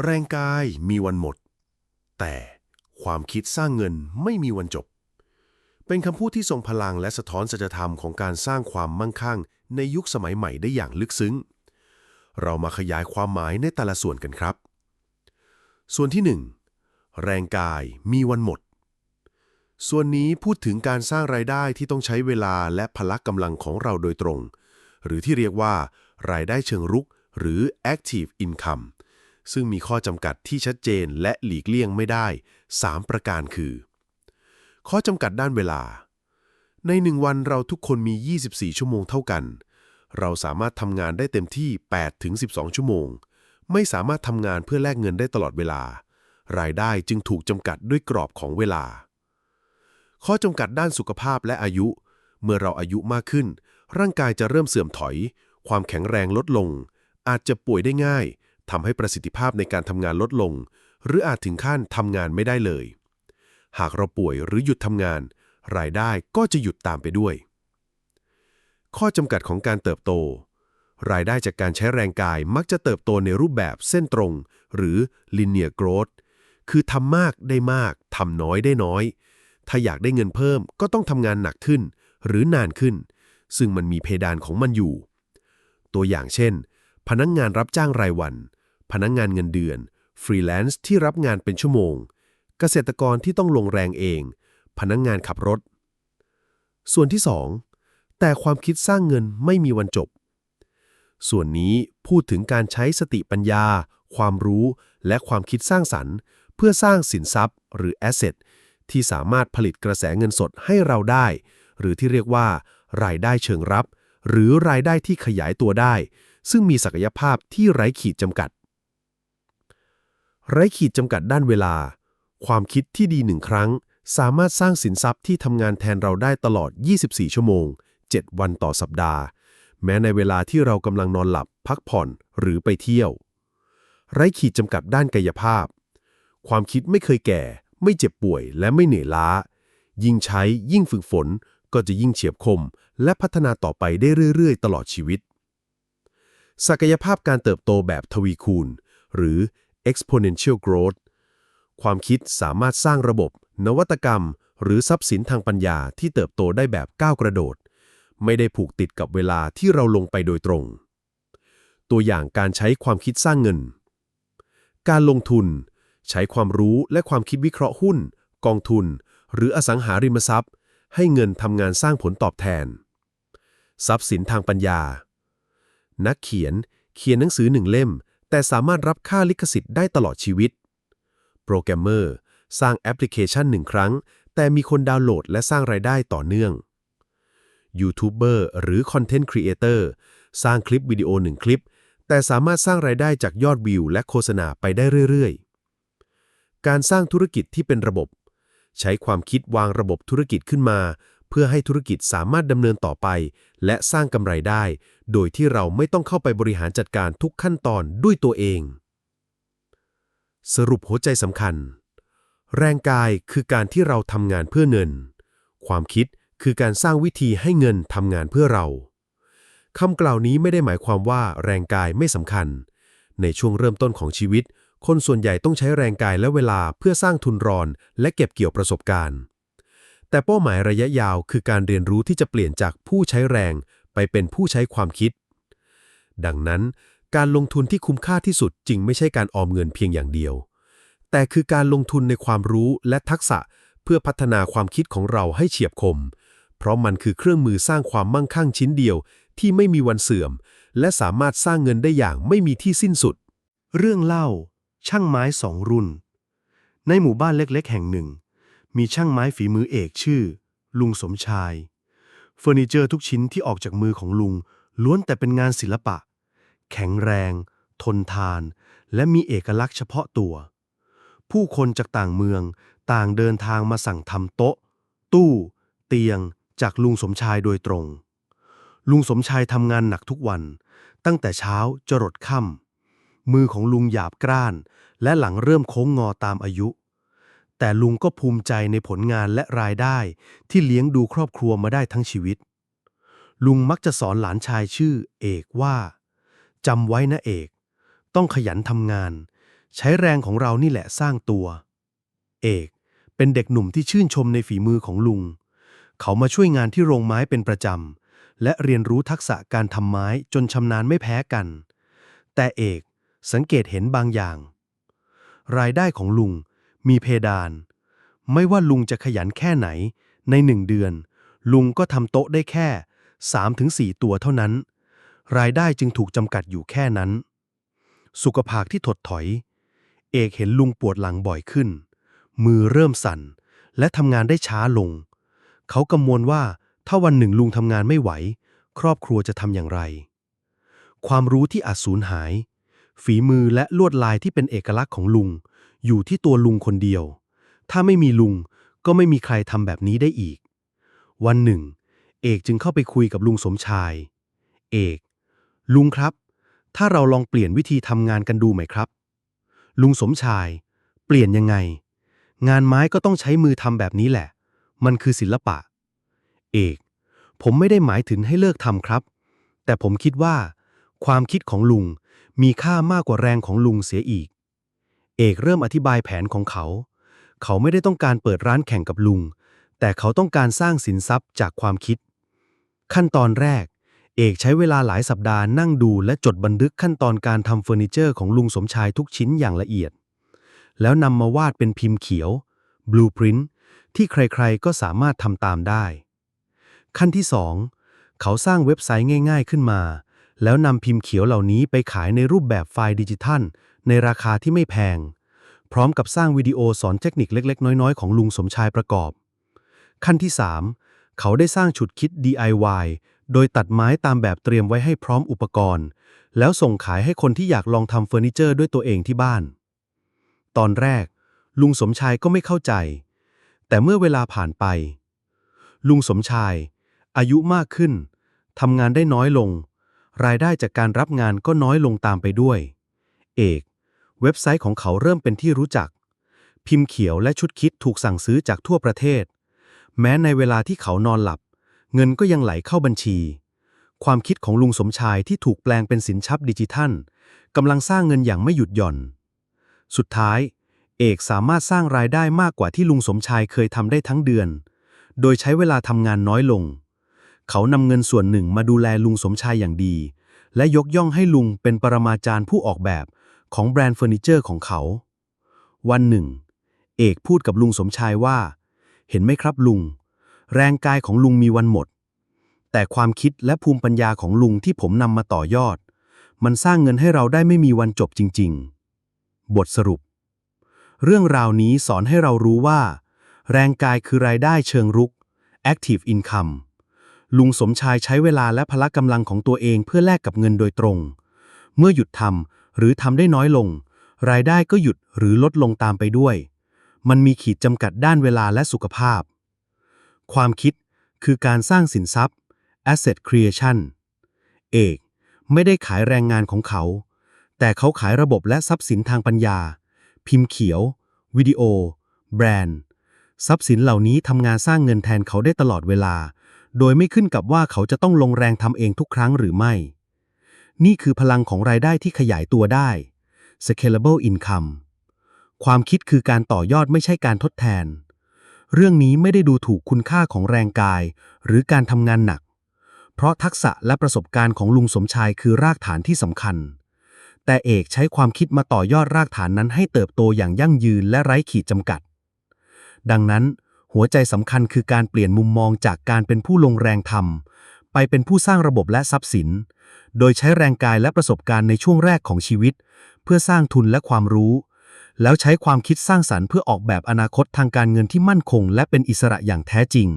แรงกายมีวันหมด แต่ความคิดสร้างเงินไม่มีวันจบ เป็นคำพูดที่ทรงพลังและสะท้อนสัจธรรมของการสร้างความมั่งคั่ง ในยุคสมัยใหม่ได้อย่างลึกซึ้ง เรามาขยายความหมายในแต่ละส่วนกันครับ ส่วนที่ 1 แรงกายมีวันหมด ส่วนนี้พูดถึงการสร้างรายได้ที่ต้องใช้เวลาและพละกำลังของเราโดยตรง หรือที่เรียกว่า รายได้เชิงรุก หรือ active income ซึ่งมีข้อจำกัดที่ชัดเจนและหลีกเลี่ยงไม่ได้ 3 ประการคือ ข้อจำกัดด้านเวลา ในหนึ่งวันเราทุกคนมี 24 ชั่วโมงเท่ากัน เราสามารถทำงานได้เต็มที่ 8 ถึง 12 ชั่วโมง ไม่สามารถทำงานเพื่อแลกเงินได้ตลอดเวลา รายได้จึงถูกจำกัดด้วยกรอบของเวลา ข้อจำกัดด้านสุขภาพและอายุ เมื่อเราอายุมากขึ้น ร่างกายจะเริ่มเสื่อมถอย ความแข็งแรงลดลง อาจจะป่วยได้ง่าย ทำให้ประสิทธิภาพในการทำงานลดลง หรืออาจถึงขั้นทำงานไม่ได้เลย หากเราป่วยหรือหยุดทำงาน รายได้ก็จะหยุดตามไปด้วย ข้อจำกัดของการเติบโต รายได้จากการใช้แรงกายมักจะเติบโตในรูปแบบเส้นตรง หรือ linear growth คือทำมากได้มากทำน้อยได้น้อย ถ้าอยากได้เงินเพิ่มก็ต้องทำงานหนักขึ้น หรือนานขึ้น ซึ่งมันมีเพดานของมันอยู่ ตัวอย่างเช่น พนักงงานรับจ้างรายวัน พนักงงานเงินเดือน ฟรีแลนซ์ที่รับงานเป็นชั่วโมง เกษตรกรที่ต้องลงแรงเอง พนักงงานขับรถ ส่วนที่ 2 แต่ความคิดสร้างเงินไม่มีวันจบ ส่วนนี้พูดถึงการใช้สติปัญญา ความรู้ และความคิดสร้างสรรค์ เพื่อสร้างสินทรัพย์ หรือแอสเซทที่สามารถผลิตกระแสเงินสดให้เราได้ หรือที่เรียกว่า รายได้เชิงรับ หรือรายได้ที่ขยายตัวได้ ซึ่งมีศักยภาพที่ไร้ขีดจำกัด ไร้ขีดจำกัดด้านเวลา ความคิดที่ดีหนึ่งครั้ง สามารถสร้างสินทรัพย์ที่ทำงานแทนเราได้ตลอด 24 ชั่วโมง 7 วันต่อสัปดาห์ แม้ในเวลาที่เรากำลังนอนหลับ พักผ่อนหรือไปเที่ยว ไร้ขีดจำกัดด้านกายภาพ ความคิดไม่เคยแก่ ไม่เจ็บป่วยและไม่เหนื่อยล้า ยิ่งใช้ยิ่งฝึกฝนก็จะยิ่งเฉียบคม และพัฒนาต่อไปได้เรื่อย ๆ ตลอดชีวิต ศักยภาพการเติบโตแบบทวีคูณ หรือ exponential growth ความคิดสามารถสร้างระบบ นวัตกรรม หรือทรัพย์สินทางปัญญาที่เติบโตได้แบบก้าวกระโดด ไม่ได้ผูกติดกับเวลาที่เราลงไปโดยตรง ตัวอย่างการใช้ความคิดสร้างเงิน การลงทุน ใช้ความรู้และความคิดวิเคราะห์หุ้น กองทุน หรืออสังหาริมทรัพย์ ให้เงินทำงานสร้างผลตอบแทน ทรัพย์สินทางปัญญา นักเขียน เขียนหนังสือหนึ่งเล่ม แต่สามารถรับค่าลิขสิทธิ์ได้ตลอดชีวิต โปรแกรมเมอร์ สร้างแอปพลิเคชันหนึ่งครั้ง แต่มีคนดาวน์โหลดและสร้างรายได้ต่อเนื่องยูทูบเบอร์หรือคอนเทนต์ครีเอเตอร์สร้างคลิปวิดีโอหนึ่งคลิป แต่สามารถสร้างรายได้จากยอดวิว และโฆษณาไปได้เรื่อยๆ การสร้างธุรกิจที่เป็นระบบ ใช้ความคิดวางระบบธุรกิจขึ้นมา เพื่อให้ธุรกิจสามารถดำเนินต่อไป และสร้างกำไรได้ โดยที่เราไม่ต้องเข้าไปบริหารจัดการทุกขั้นตอนด้วยตัวเอง สรุปหัวใจสำคัญ แรงกายคือการที่เราทำงานเพื่อเงิน ความคิดคือการสร้างวิธีให้เงินทำงานเพื่อเราคำกล่าวนี้ไม่ได้หมายความว่าแรงกายไม่สำคัญ ในช่วงเริ่มต้นของชีวิต คนส่วนใหญ่ต้องใช้แรงกายและเวลาเพื่อสร้างทุนรอน และเก็บเกี่ยวประสบการณ์ แต่เป้าหมายระยะยาวคือการเรียนรู้ที่จะเปลี่ยนจากผู้ใช้แรงไปเป็นผู้ใช้ความคิด ดังนั้นการลงทุนที่คุ้มค่าที่สุดจริงไม่ใช่การออมเงินเพียงอย่างเดียว แต่คือการลงทุนในความรู้และทักษะเพื่อพัฒนาความคิดของเราให้เฉียบคม เพราะมันคือเครื่องมือสร้างความมั่งคั่งชิ้นเดียวที่ไม่มีวันเสื่อม และสามารถสร้างเงินได้อย่างไม่มีที่สิ้นสุด เรื่องเล่า ช่างไม้สองรุ่น ในหมู่บ้านเล็กๆ แห่งหนึ่ง มีช่างไม้ฝีมือเอกชื่อ ลุงสมชาย เฟอร์นิเจอร์ทุกชิ้นที่ออกจากมือของลุง ล้วนแต่เป็นงานศิลปะ แข็งแรง ทนทาน และมีเอกลักษณ์เฉพาะตัว ผู้คนจากต่างเมืองต่างเดินทางมาสั่งทำโต๊ะ ตู้ เตียง จากลุงสมชายโดยตรง ลุงสมชายทำงานหนักทุกวัน ตั้งแต่เช้าจรดค่ำมือของลุงหยาบกร้าน และหลังเริ่มโค้งงอตามอายุ แต่ลุงก็ภูมิใจในผลงานและรายได้ ที่เลี้ยงดูครอบครัวมาได้ทั้งชีวิต ลุงมักจะสอนหลานชายชื่อ เอกว่าจำไว้นะเอก ต้องขยันทำงาน ใช้แรงของเรานี่แหละสร้างตัว เอกเป็นเด็กหนุ่มที่ชื่นชมในฝีมือของลุง เขามาช่วยงานที่โรงไม้เป็นประจำ และเรียนรู้ทักษะการทำไม้จนชำนาญไม่แพ้กัน แต่เอกสังเกตเห็นบางอย่าง รายได้ของลุง มีเพดาน ไม่ว่าลุงจะขยันแค่ไหน ในหนึ่งเดือน ลุงก็ทำโต๊ะได้แค่ 3-4 ตัวเท่านั้น รายได้จึงถูกจำกัดอยู่แค่นั้น สุขภาพที่ถดถอย เอกเห็นลุงปวดหลังบ่อยขึ้น มือเริ่มสั่น และทำงานได้ช้าลง เขากังวลว่าถ้าวันหนึ่งลุงทำงานไม่ไหว ครอบครัวจะทำอย่างไร ความรู้ที่อาจสูญหาย ฝีมือและลวดลายที่เป็นเอกลักษณ์ของลุง อยู่ที่ตัวลุงคนเดียว ถ้าไม่มีลุงก็ไม่มีใครทำแบบนี้ได้อีก วันหนึ่ง เอกจึงเข้าไปคุยกับลุงสมชาย เอก ลุงครับ ถ้าเราลองเปลี่ยนวิธีทำงานกันดูไหมครับ ลุงสมชาย เปลี่ยนยังไง งานไม้ก็ต้องใช้มือทำแบบนี้แหละ มันคือศิลปะ เอก ผมไม่ได้หมายถึงให้เลิกทำครับ แต่ผมคิดว่า ความคิดของลุงมีค่ามากกว่าแรงของลุงเสียอีก อกเริ่มอธิบายแผนของเขา เขาไม่ได้ต้องการเปิดร้านแข่งกับลุง แต่เขาต้องการสร้างสินทรัพย์จากความคิด ขั้นตอนแรก เอกใช้เวลาหลายสัปดาห์นั่งดูและจดบันทึกขั้นตอนการทำเฟอร์นิเจอร์ของลุงสมชายทุกชิ้นอย่างละเอียด แล้วนำมาวาดเป็นพิมพ์เขียว blueprint ที่ใครๆก็สามารถทำตามได้ ขั้นที่ 2 เขาสร้างเว็บไซต์ง่าย ๆ ขึ้นมา แล้วนำพิมพ์เขียวเหล่านี้ไปขายในรูปแบบไฟล์ดิจิทัล ในราคาที่ไม่แพง พร้อมกับสร้างวิดีโอสอนเทคนิคเล็ก ๆ น้อยๆ ของลุงสมชายประกอบ ขั้นที่ 3 เขาได้สร้างฉุดคิด DIY โดยตัดไม้ตามแบบเตรียมไว้ให้พร้อมอุปกรณ์ แล้วส่งขายให้คนที่อยากลองทำเฟอร์นิเจอร์ด้วยตัวเองที่บ้าน ตอนแรก ลุงสมชายก็ไม่เข้าใจ แต่เมื่อเวลาผ่านไป ลุงสมชาย อายุมากขึ้นทำงานได้น้อยลง รายได้จากการรับงานก็น้อยลงตามไปด้วย เอก เว็บไซต์ของเขาเริ่มเป็นที่รู้จัก พิมพ์เขียวและชุดคิดถูกสั่งซื้อจากทั่วประเทศ แม้ในเวลาที่เขานอนหลับ เงินก็ยังไหลเข้าบัญชี ความคิดของลุงสมชายที่ถูกแปลงเป็นสินทรัพย์ดิจิทัลกำลังสร้างเงินอย่างไม่หยุดหย่อน สุดท้าย เอกสามารถสร้างรายได้มากกว่าที่ลุงสมชายเคยทำได้ทั้งเดือน โดยใช้เวลาทำงานน้อยลง เขานำเงินส่วนหนึ่งมาดูแลลุงสมชายอย่างดี และยกย่องให้ลุงเป็นปรมาจารย์ผู้ออกแบบของแบรนด์เฟอร์นิเจอร์ของเขา วันหนึ่ง เอกพูดกับลุงสมชายว่า เห็นไหมครับลุง แรงกายของลุงมีวันหมด แต่ความคิดและภูมิปัญญาของลุงที่ผมนำมาต่อยอด มันสร้างเงินให้เราได้ไม่มีวันจบจริง ๆ บทสรุป เรื่องราวนี้สอนให้เรารู้ว่า แรงกายคือรายได้เชิงรุก active income ลุงสมชายใช้เวลาและพละกำลังของตัวเองเพื่อแลกกับเงินโดยตรง เมื่อหยุดทำหรือทำได้น้อยลง รายได้ก็หยุดหรือลดลงตามไปด้วย มันมีขีดจำกัดด้านเวลาและสุขภาพ ความคิดคือการสร้างสินทรัพย์ asset creation เอกไม่ได้ขายแรงงานของเขา แต่เขาขายระบบและทรัพย์สินทางปัญญา พิมพ์เขียว วิดีโอ แบรนด์ ทรัพย์สินเหล่านี้ทำงานสร้างเงินแทนเขาได้ตลอดเวลา โดยไม่ขึ้นกับว่าเขาจะต้องลงแรงทำเองทุกครั้งหรือไม่ นี่คือพลังของรายได้ที่ขยายตัวได้ scalable income ความคิดคือการต่อยอดไม่ใช่การทดแทน เรื่องนี้ไม่ได้ดูถูกคุณค่าของแรงกาย หรือการทำงานหนัก เพราะทักษะและประสบการณ์ของลุงสมชายคือรากฐานที่สำคัญ แต่เอกใช้ความคิดมาต่อยอดรากฐานนั้นให้เติบโตอย่างยั่งยืนและไร้ขีดจำกัด ดังนั้น หัวใจสำคัญคือการเปลี่ยนมุมมองจากการเป็นผู้ลงแรงทำไปเป็นผู้สร้างระบบและทรัพย์สิน โดยใช้แรงกายและประสบการณ์ในช่วงแรกของชีวิต เพื่อสร้างทุนและความรู้ แล้วใช้ความคิดสร้างสรรค์เพื่อออกแบบอนาคตทางการเงินที่มั่นคง และเป็นอิสระอย่างแท้จริง